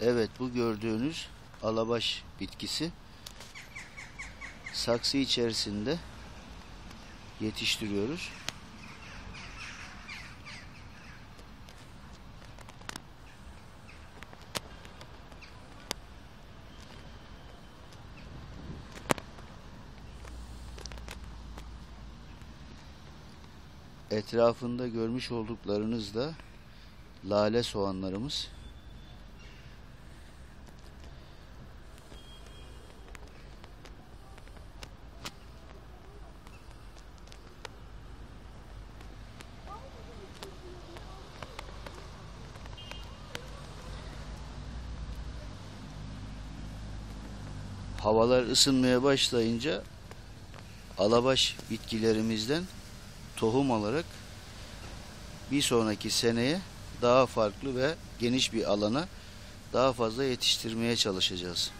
Evet bu gördüğünüz alabaş bitkisi saksı içerisinde yetiştiriyoruz. Etrafında görmüş olduklarınız da lale soğanlarımız. Havalar ısınmaya başlayınca alabaş bitkilerimizden tohum alarak bir sonraki seneye daha farklı ve geniş bir alana daha fazla yetiştirmeye çalışacağız.